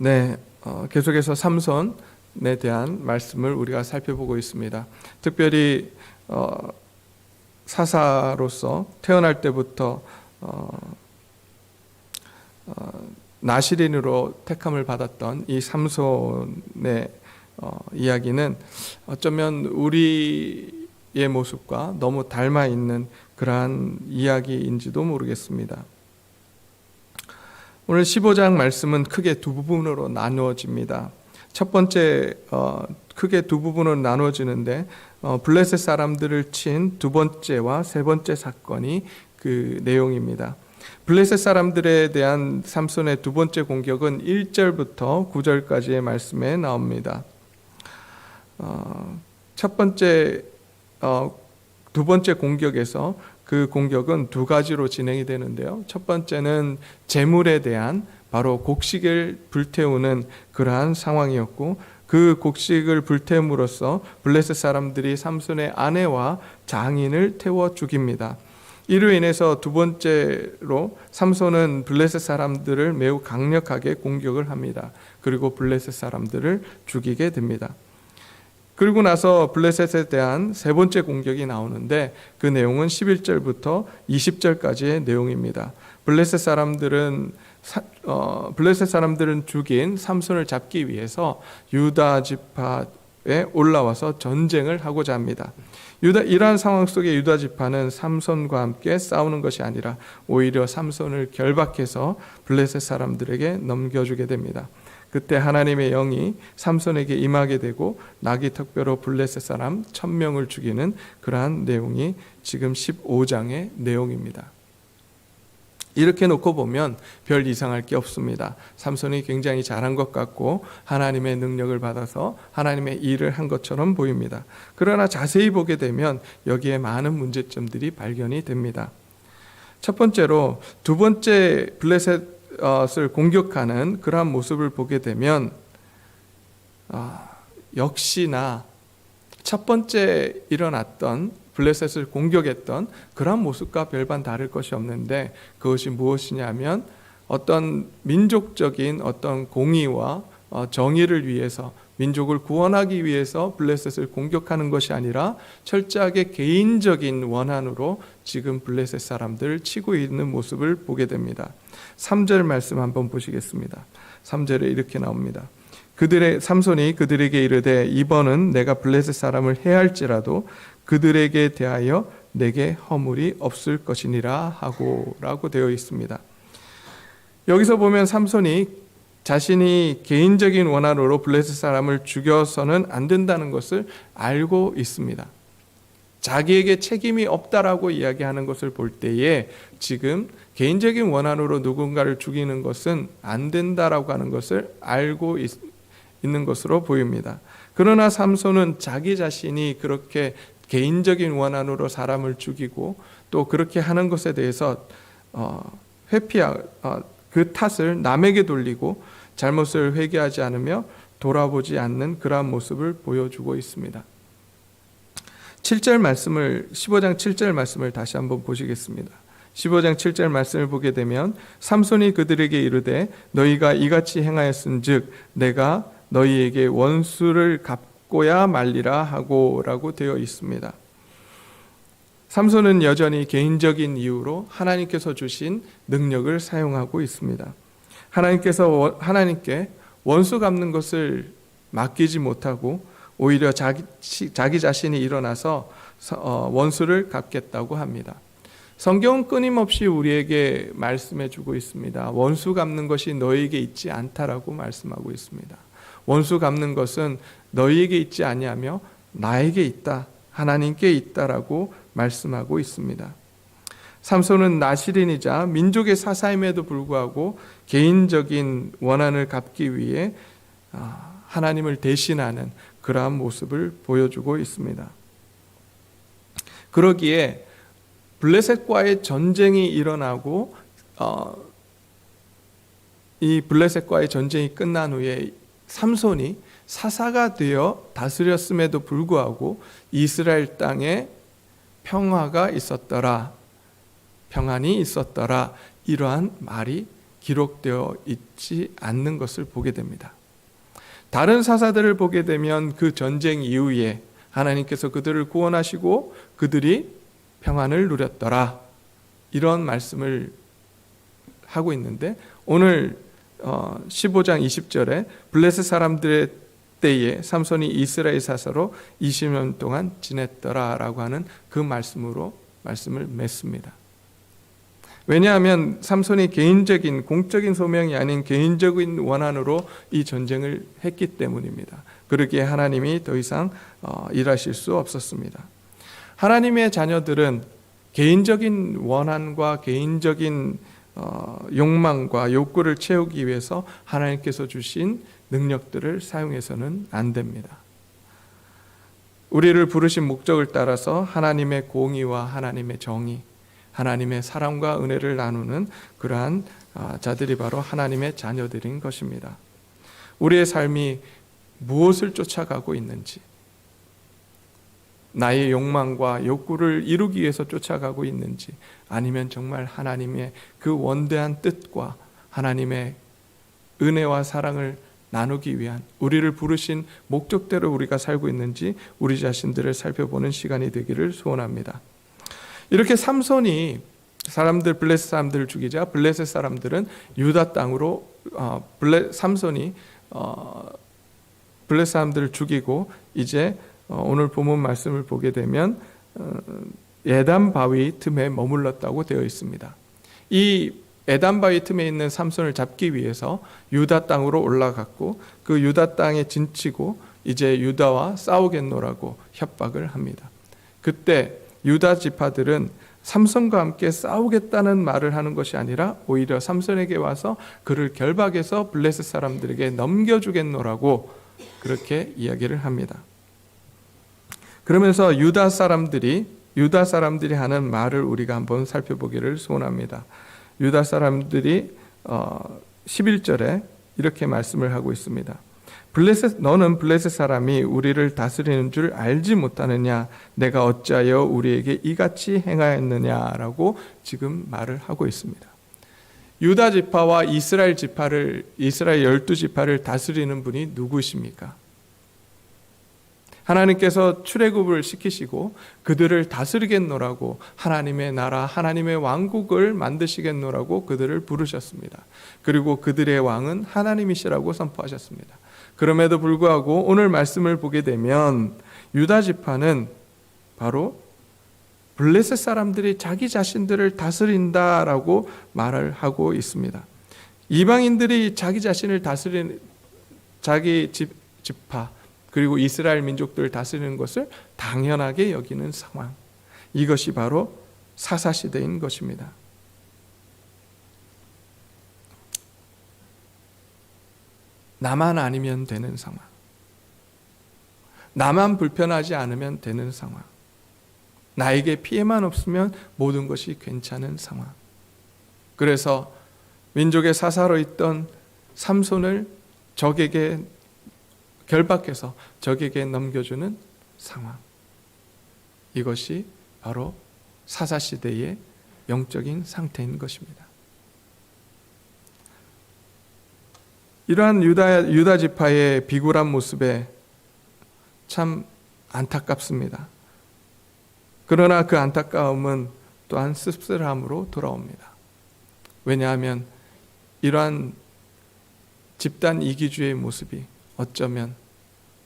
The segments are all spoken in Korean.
네, 어, 계속해서 삼손에 대한 말씀을 우리가 살펴보고 있습니다. 특별히 어, 사사로서 태어날 때부터 어, 어, 나시린으로 택함을 받았던 이 삼손의 어, 이야기는 어쩌면 우리의 모습과 너무 닮아 있는 그러한 이야기인지도 모르겠습니다. 오늘 15장 말씀은 크게 두 부분으로 나누어집니다. 첫 번째 어, 크게 두 부분으로 나누어지는데 어, 블레셋 사람들을 친 두 번째와 세 번째 사건이 그 내용입니다. 블레셋 사람들에 대한 삼손의 두 번째 공격은 1절부터 9절까지의 말씀에 나옵니다. 어, 첫 번째 어, 두 번째 공격에서 그 공격은 두 가지로 진행이 되는데요. 첫 번째는 재물에 대한 바로 곡식을 불태우는 그러한 상황이었고 그 곡식을 불태움으로써 블레셋 사람들이 삼손의 아내와 장인을 태워 죽입니다. 이로 인해서 두 번째로 삼손은 블레셋 사람들을 매우 강력하게 공격을 합니다. 그리고 블레셋 사람들을 죽이게 됩니다. 그리고 나서 블레셋에 대한 세 번째 공격이 나오는데 그 내용은 11절부터 20절까지의 내용입니다. 블레셋 사람들은 사, 어, 블레셋 사람들은 죽인 삼손을 잡기 위해서 유다 지파에 올라와서 전쟁을 하고자 합니다. 유다 이러한 상황 속에 유다 지파는 삼손과 함께 싸우는 것이 아니라 오히려 삼손을 결박해서 블레셋 사람들에게 넘겨주게 됩니다. 그때 하나님의 영이 삼손에게 임하게 되고 나귀 턱뼈로 블레셋 사람 천명을 죽이는 그러한 내용이 지금 15장의 내용입니다. 이렇게 놓고 보면 별 이상할 게 없습니다. 삼손이 굉장히 잘한 것 같고 하나님의 능력을 받아서 하나님의 일을 한 것처럼 보입니다. 그러나 자세히 보게 되면 여기에 많은 문제점들이 발견이 됩니다. 첫 번째로 두 번째 블레셋 을 공격하는 그러한 모습을 보게 되면 아, 역시나 첫 번째 일어났던 블레셋을 공격했던 그러한 모습과 별반 다를 것이 없는데 그것이 무엇이냐면 어떤 민족적인 어떤 공의와 어, 정의를 위해서 민족을 구원하기 위해서 블레셋을 공격하는 것이 아니라 철저하게 개인적인 원한으로 지금 블레셋 사람들을 치고 있는 모습을 보게 됩니다. 3절 말씀 한번 보시겠습니다. 3절에 이렇게 나옵니다. 그들의 삼손이 그들에게 이르되 이번은 내가 블레셋 사람을 해할지라도 그들에게 대하여 내게 허물이 없을 것이니라 하고라고 되어 있습니다. 여기서 보면 삼손이 자신이 개인적인 원한으로 블레셋 사람을 죽여서는 안 된다는 것을 알고 있습니다. 자기에게 책임이 없다라고 이야기하는 것을 볼 때에 지금 개인적인 원한으로 누군가를 죽이는 것은 안 된다라고 하는 것을 알고 있, 는 것으로 보입니다. 그러나 삼손은 자기 자신이 그렇게 개인적인 원한으로 사람을 죽이고 또 그렇게 하는 것에 대해서 어, 회피하 어, 그 탓을 남에게 돌리고 잘못을 회개하지 않으며 돌아보지 않는 그러한 모습을 보여주고 있습니다. 7절 말씀을 15장 7절 말씀을 다시 한번 보시겠습니다. 15장 7절 말씀을 보게 되면 삼손이 그들에게 이르되 너희가 이같이 행하였은즉 내가 너희에게 원수를 갚고야 말리라 하고라고 되어 있습니다. 삼손은 여전히 개인적인 이유로 하나님께서 주신 능력을 사용하고 있습니다. 하나님께서 하나님께 원수 갚는 것을 맡기지 못하고 오히려 자기, 자기 자신이 일어나서 어, 원수를 갚겠다고 합니다. 성경은 끊임없이 우리에게 말씀해 주고 있습니다. 원수 갚는 것이 너에게 있지 않다라고 말씀하고 있습니다. 원수 갚는 것은 너희에게 있지 아니하며 나에게 있다. 하나님께 있다라고 말씀하고 있습니다. 삼손은 나시린이자 민족의 사사임에도 불구하고 개인적인 원한을 갚기 위해 아, 하나님을 대신하는 그러한 모습을 보여주고 있습니다. 그러기에 블레셋과의 전쟁이 일어나고 어, 이 블레셋과의 전쟁이 끝난 후에 삼손이 사사가 되어 다스렸음에도 불구하고 이스라엘 땅에 평화가 있었더라. 평안이 있었더라. 이러한 말이 기록되어 있지 않는 것을 보게 됩니다. 다른 사사들을 보게 되면 그 전쟁 이후에 하나님께서 그들을 구원하시고 그들이 평안을 누렸더라. 이런 말씀을 하고 있는데 오늘 15장 20절에 블레셋 사람들의 때에 삼손이 이스라엘 사사로 20년 동안 지냈더라라고 하는 그 말씀으로 말씀을 맺습니다. 왜냐하면 삼손이 개인적인 공적인 소명이 아닌 개인적인 원한으로 이 전쟁을 했기 때문입니다. 그러기에 하나님이 더 이상 어, 일하실 수 없었습니다. 하나님의 자녀들은 개인적인 원한과 개인적인 어, 욕망과 욕구를 채우기 위해서 하나님께서 주신 능력들을 사용해서는 안 됩니다. 우리를 부르신 목적을 따라서 하나님의 공의와 하나님의 정의, 하나님의 사랑과 은혜를 나누는 그러한 아, 자들이 바로 하나님의 자녀들인 것입니다. 우리의 삶이 무엇을 쫓아가고 있는지, 나의 욕망과 욕구를 이루기 위해서 쫓아가고 있는지, 아니면 정말 하나님의 그 원대한 뜻과 하나님의 은혜와 사랑을 나누기 위한 우리를 부르신 목적대로 우리가 살고 있는지 우리 자신들을 살펴보는 시간이 되기를 소원합니다. 이렇게 삼손이 사람들 블레셋 사람들을 죽이자 블레셋 사람들은 유다 땅으로 어, 블레 삼손이 어, 블레셋 사람들을 죽이고 이제 어, 오늘 본문 말씀을 보게 되면 어, 에담 바위 틈에 머물렀다고 되어 있습니다. 이 에담 바위 틈에 있는 삼손을 잡기 위해서 유다 땅으로 올라갔고 그 유다 땅에 진치고 이제 유다와 싸우겠노라고 협박을 합니다. 그때 유다 지파들은 삼손과 함께 싸우겠다는 말을 하는 것이 아니라 오히려 삼손에게 와서 그를 결박해서 블레셋 사람들에게 넘겨주겠노라고 그렇게 이야기를 합니다. 그러면서 유다 사람들이 유다 사람들이 하는 말을 우리가 한번 살펴보기를 소원합니다. 유다 사람들이 11절에 이렇게 말씀을 하고 있습니다. 블레셋 너는 블레셋 사람이 우리를 다스리는 줄 알지 못하느냐 내가 어찌하여 우리에게 이같이 행하였느냐라고 지금 말을 하고 있습니다. 유다 지파와 이스라엘 지파를 이스라엘 열두 지파를 다스리는 분이 누구십니까? 하나님께서 출애굽을 시키시고 그들을 다스리겠노라고 하나님의 나라 하나님의 왕국을 만드시겠노라고 그들을 부르셨습니다. 그리고 그들의 왕은 하나님이시라고 선포하셨습니다. 그럼에도 불구하고 오늘 말씀을 보게 되면 유다 지파는 바로 블레셋 사람들이 자기 자신들을 다스린다라고 말을 하고 있습니다. 이방인들이 자기 자신을 다스리는 자기 집, 지파 그리고 이스라엘 민족들을 다스리는 것을 당연하게 여기는 상황. 이것이 바로 사사 시대인 것입니다. 나만 아니면 되는 상황. 나만 불편하지 않으면 되는 상황. 나에게 피해만 없으면 모든 것이 괜찮은 상황. 그래서 민족의 사사로 있던 삼손을 적에게 결박해서 적에게 넘겨주는 상황. 이것이 바로 사사 시대의 영적인 상태인 것입니다. 이러한 유다 유다 지파의 비굴한 모습에 참 안타깝습니다. 그러나 그 안타까움은 또한 씁쓸함으로 돌아옵니다. 왜냐하면 이러한 집단 이기주의 모습이 어쩌면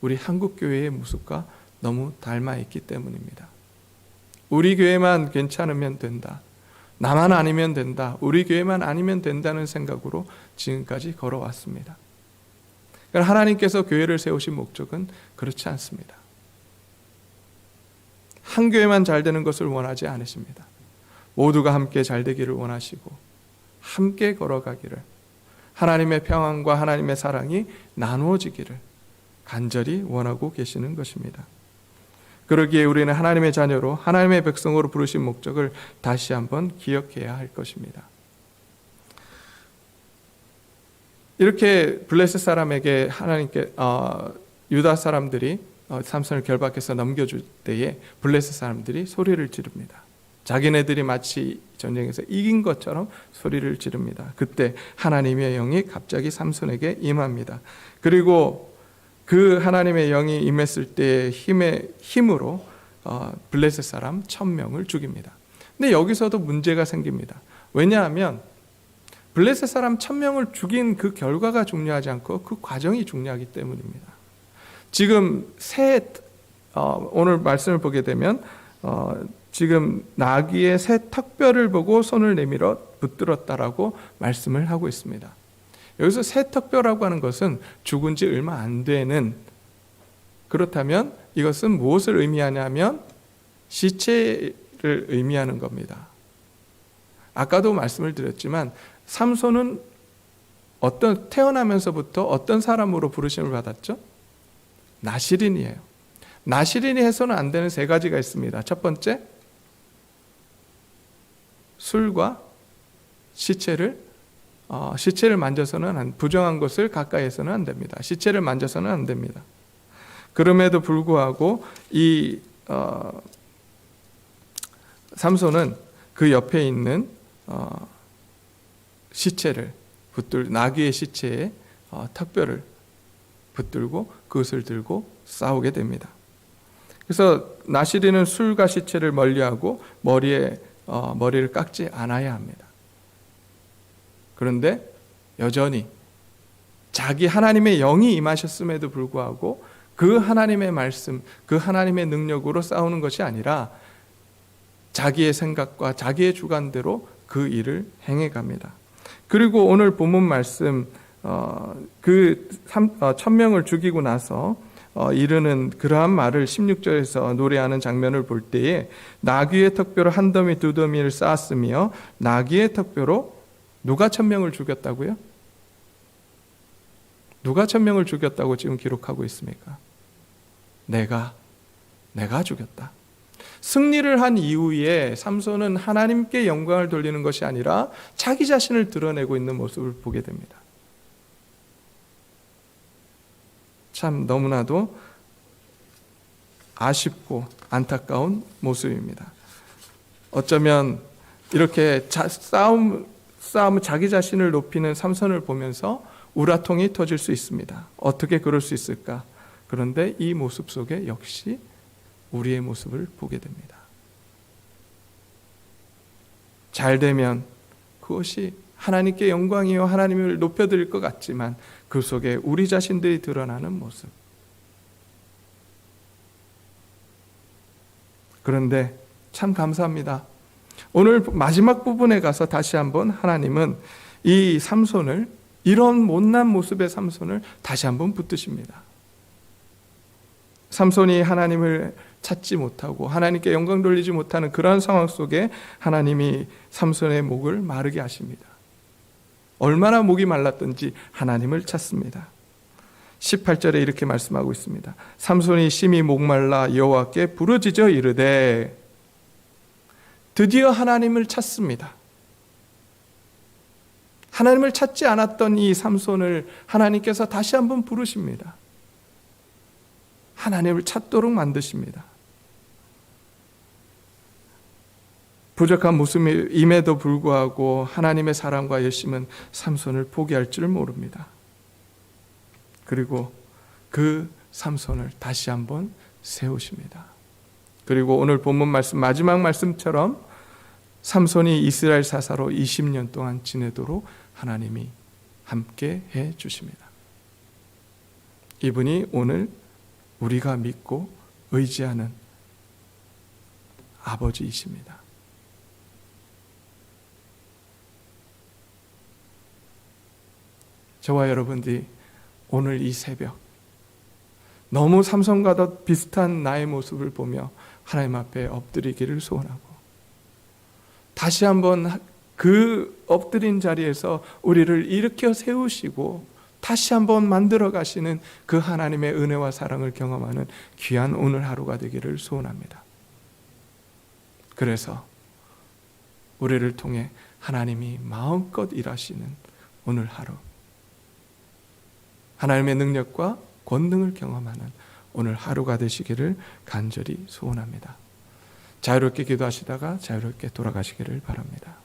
우리 한국 교회의 모습과 너무 닮아 있기 때문입니다. 우리 교회만 괜찮으면 된다. 나만 아니면 된다. 우리 교회만 아니면 된다는 생각으로 지금까지 걸어왔습니다. 그러니까 하나님께서 교회를 세우신 목적은 그렇지 않습니다. 한 교회만 잘 되는 것을 원하지 않으십니다. 모두가 함께 잘 되기를 원하시고 함께 걸어가기를 하나님의 평안과 하나님의 사랑이 나누어지기를 간절히 원하고 계시는 것입니다. 그러기에 우리는 하나님의 자녀로 하나님의 백성으로 부르신 목적을 다시 한번 기억해야 할 것입니다. 이렇게 블레셋 사람에게 하나님께 어, 유다 사람들이 어, 삼손을 결박해서 넘겨줄 때에 블레셋 사람들이 소리를 지릅니다. 자기네들이 마치 전쟁에서 이긴 것처럼 소리를 지릅니다. 그때 하나님의 영이 갑자기 삼손에게 임합니다. 그리고 그 하나님의 영이 임했을 때의 힘의 힘으로 어, 블레셋 사람 천 명을 죽입니다. 근데 여기서도 문제가 생깁니다. 왜냐하면 블레셋 사람 천 명을 죽인 그 결과가 중요하지 않고 그 과정이 중요하기 때문입니다. 지금 새 어, 오늘 말씀을 보게 되면 어, 지금 나귀의 새 턱뼈를 보고 손을 내밀어 붙들었다라고 말씀을 하고 있습니다. 여기서 새 턱뼈라고 하는 것은 죽은 지 얼마 안 되는 그렇다면 이것은 무엇을 의미하냐면 시체를 의미하는 겁니다. 아까도 말씀을 드렸지만 삼손은 어떤 태어나면서부터 어떤 사람으로 부르심을 받았죠? 나시린이에요. 나시린이 해서는 안 되는 세 가지가 있습니다. 첫 번째, 술과 시체를 어, 시체를 만져서는 안, 부정한 것을 가까이에서는 안 됩니다. 시체를 만져서는 안 됩니다. 그럼에도 불구하고 이 어, 삼손은 그 옆에 있는 어, 시체를 붙들 나귀의 시체에 어, 턱뼈를 붙들고 그것을 들고 싸우게 됩니다. 그래서 나시리는 술과 시체를 멀리하고 머리에 어, 머리를 깎지 않아야 합니다. 그런데 여전히 자기 하나님의 영이 임하셨음에도 불구하고 그 하나님의 말씀, 그 하나님의 능력으로 싸우는 것이 아니라 자기의 생각과 자기의 주관대로 그 일을 행해 갑니다. 그리고 오늘 본문 말씀 어, 그 어, 천명을 죽이고 나서 어, 이르는 그러한 말을 16절에서 노래하는 장면을 볼 때에 나귀의 턱뼈로 한 더미 두 더미를 쌓았으며 나귀의 턱뼈로 누가 천명을 죽였다고요? 누가 천명을 죽였다고 지금 기록하고 있습니까? 내가 내가 죽였다. 승리를 한 이후에 삼손은 하나님께 영광을 돌리는 것이 아니라 자기 자신을 드러내고 있는 모습을 보게 됩니다. 참 너무나도 아쉽고 안타까운 모습입니다. 어쩌면 이렇게 자, 싸움 싸움 자기 자신을 높이는 삼선을 보면서 우라통이 터질 수 있습니다. 어떻게 그럴 수 있을까? 그런데 이 모습 속에 역시 우리의 모습을 보게 됩니다. 잘 되면 그것이 하나님께 영광이요 하나님을 높여드릴 것 같지만 그 속에 우리 자신들이 드러나는 모습. 그런데 참 감사합니다. 오늘 마지막 부분에 가서 다시 한번 하나님은 이 삼손을 이런 못난 모습의 삼손을 다시 한번 붙드십니다. 삼손이 하나님을 찾지 못하고 하나님께 영광 돌리지 못하는 그러한 상황 속에 하나님이 삼손의 목을 마르게 하십니다. 얼마나 목이 말랐던지 하나님을 찾습니다. 18절에 이렇게 말씀하고 있습니다. 삼손이 심히 목말라 여호와께 부르짖어 이르되 드디어 하나님을 찾습니다. 하나님을 찾지 않았던 이 삼손을 하나님께서 다시 한번 부르십니다. 하나님을 찾도록 만드십니다. 부족한 모습임에도 불구하고 하나님의 사랑과 열심은 삼손을 포기할 줄 모릅니다. 그리고 그 삼손을 다시 한번 세우십니다. 그리고 오늘 본문 말씀 마지막 말씀처럼 삼손이 이스라엘 사사로 20년 동안 지내도록 하나님이 함께 해 주십니다. 이분이 오늘 우리가 믿고 의지하는 아버지이십니다. 저와 여러분들이 오늘 이 새벽 너무 삼성과도 비슷한 나의 모습을 보며 하나님 앞에 엎드리기를 소원하고 다시 한번 그 엎드린 자리에서 우리를 일으켜 세우시고 다시 한번 만들어 가시는 그 하나님의 은혜와 사랑을 경험하는 귀한 오늘 하루가 되기를 소원합니다. 그래서 우리를 통해 하나님이 마음껏 일하시는 오늘 하루 하나님의 능력과 권능을 경험하는 오늘 하루가 되시기를 간절히 소원합니다. 자유롭게 기도하시다가 자유롭게 돌아가시기를 바랍니다.